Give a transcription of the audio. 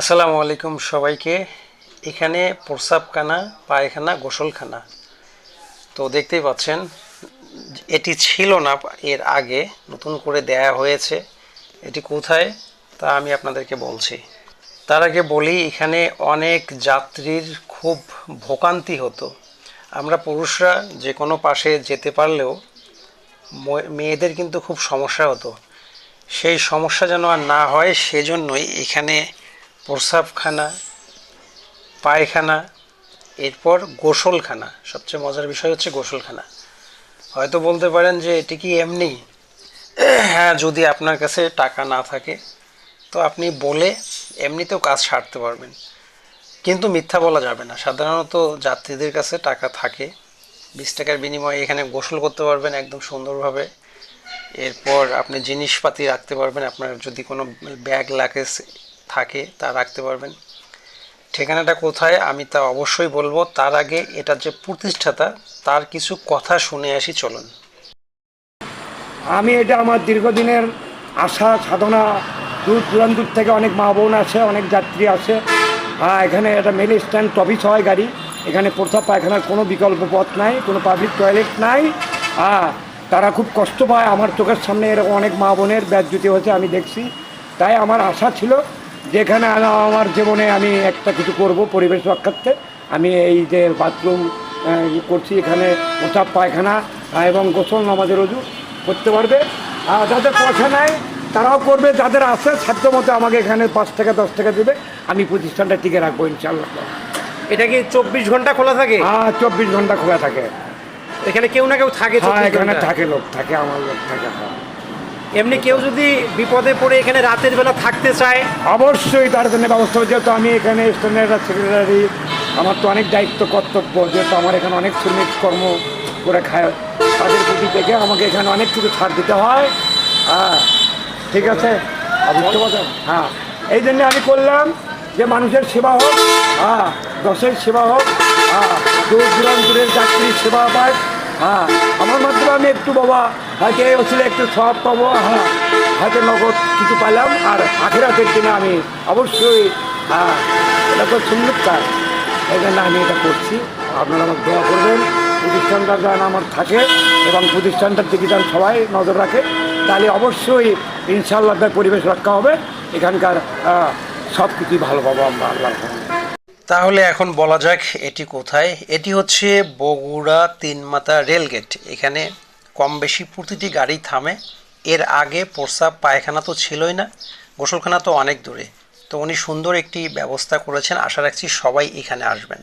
আসসালামু আলাইকুম সবাইকে। এখানে প্রসাবখানা পায়খানা, গোসলখানা। তো দেখতেই পাচ্ছেন, এটি ছিল না, এর আগে নতুন করে দেয়া হয়েছে। এটি কোথায়? তা আমি আপনাদেরকে বলছি। তার আগে বলি, এখানে অনেক যাত্রীর খুব ভোগান্তি হতো। আমরা পুরুষরা যে কোনো পাশে যেতে পারলেও মেয়েদের কিন্তু খুব সমস্যা হতো। সেই সমস্যা যেন আর না হয়, সেজন্যই এখানে প্রসাবখানা, পায়খানা, এরপর গোসলখানা। সবচেয়ে মজার বিষয় হচ্ছে গোসলখানা। হয়তো বলতে পারেন যে এটি কি এমনি? হ্যাঁ যদি আপনার কাছে টাকা না থাকে, তো আপনি বলে এমনিতেও কাজ সারতে পারবেন। কিন্তু মিথ্যা বলা যাবে না। সাধারণত যাত্রীদের কাছে টাকা থাকে। বিশ টাকার বিনিময়ে এখানে গোসল করতে পারবেন একদম সুন্দরভাবে। এরপর আপনি জিনিসপাতি রাখতে পারবেন। আপনার যদি কোনো ব্যাগ, লাগেজ থাকে, তা রাখতে পারবেন। ঠিকানাটা কোথায় আমি তা অবশ্যই বলব। তার আগে এটার যে প্রতিষ্ঠাতা, তার কিছু কথা শুনে আসি, চলুন। আমি এটা আমার দীর্ঘদিনের আশা, সাধনা, দূর দূরান্ত থেকে অনেক মা বোন আসে, অনেক যাত্রী আসে। হ্যাঁ এখানে একটা মেল স্ট্যান্ড টপিস হয় গাড়ি। এখানে প্রস্তাব পায়খানার কোনো বিকল্প পথ নাই, কোনো পাবলিক টয়লেট নাই। হ্যাঁ তারা খুব কষ্ট পায়। আমার চোখের সামনে এরকম অনেক মা বোনের ব্যাধজ্যুতি হয়েছে, আমি দেখছি। তাই আমার আশা ছিল যেখানে আমার জীবনে আমি একটা কিছু করব পরিবেশ রক্ষার্থে। আমি এই যে বাথরুম করছি এখানে প্রস্তাব পায়খানা এবং গোসল নামাজের রজু করতে পারবে। আর যাদের পয়সা নেয় তারাও করবে। যাদের আছে সাধ্য মতো আমাকে এখানে পাঁচ টাকা দশ টাকা দেবে। আমি প্রতিষ্ঠানটা টিকে রাখব ইনশাল্লাহ এটা কি চব্বিশ ঘণ্টা খোলা থাকে? হ্যাঁ চব্বিশ ঘণ্টা খোলা থাকে। এখানে কেউ না কেউ থাকে হ্যাঁ 24 এখানে থাকে লোক থাকে আমার লোক থাকে হ্যাঁ। এমনি কেউ যদি বিপদে পড়ে এখানে রাতের বেলা থাকতে চায়? অবশ্যই তার জন্য ব্যবস্থা হচ্ছে যেহেতু আমি এখানে স্ট্যান্ডার্ড সেক্রেটারি আমার তো অনেক দায়িত্ব কর্তব্য। যেহেতু আমার এখানে অনেক শ্রমিক কর্ম করে খায় তাদের প্রতি থেকে আমাকে এখানে অনেক কিছু ছাড় দিতে হয়। হ্যাঁ ঠিক আছে? বুঝতে পারছেন? হ্যাঁ। এই জন্য আমি করলাম যে মানুষের সেবা হোক হ্যাঁ দশের সেবা হোক হ্যাঁ দূর দূরান্তরের চাকরির সেবা পায় হ্যাঁ। আমার মাধ্যমে আমি একটু বাবা হয়তো এই ওসিলে একটু সব পাবো হ্যাঁ হয়তো নগদ কিছু পাইলাম, আর আখেরাতের দিনে আমি অবশ্যই হ্যাঁ এটা তো সুন্দর কাজ। এই জন্য আমি এটা করছি। আপনারা আমার দোয়া করবেন, প্রতিষ্ঠানটা যেন আমার থাকে এবং প্রতিষ্ঠানটার দিকে যেন সবাই নজর রাখে। তাহলে অবশ্যই ইনশাল্লাহ তার পরিবেশ রক্ষা হবে। এখানকার সব কিছুই ভালো পাবো আমরা আল্লাহ তাহলে এখন বলা যাক এটি কোথায়। এটি হচ্ছে বগুড়া তিনমাতা রেলগেট। এখানে কম বেশি প্রতিটি গাড়ি থামে। এর আগে প্রস্রাব পায়খানা তো ছিলই না, গোসলখানা তো অনেক দূরে। তো উনি সুন্দর একটি ব্যবস্থা করেছেন। আশা রাখছি সবাই এখানে আসবেন।